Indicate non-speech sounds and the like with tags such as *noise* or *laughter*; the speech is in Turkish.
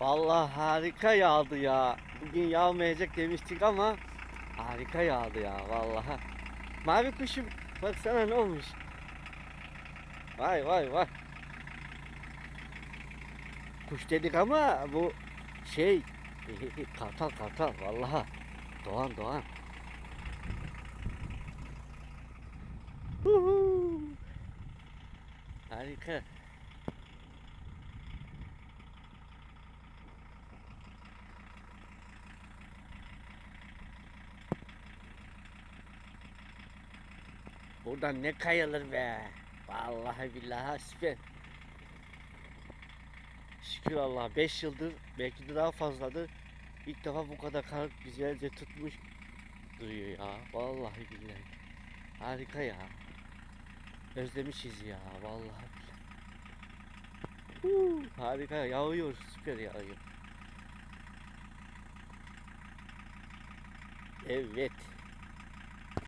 Vallahi harika yağdı ya. Bugün yağmayacak demiştik ama harika yağdı ya vallahi. Mavi kuşum baksana ne olmuş. Vay vay vay. Kuş dedik ama bu şey *laughs* kartal kartal vallahi. Doğan doğan. Huhu. Harika. Buradan ne kayılır be. Vallahi billahi süper. Şükür Allah 5 yıldır belki de daha fazladır. İlk defa bu kadar kar güzelce tutmuş duruyor ya. Vallahi billahi. Harika ya. Özlemişiz ya vallahi billahi. Harika yağıyor süper yağıyor. Evet.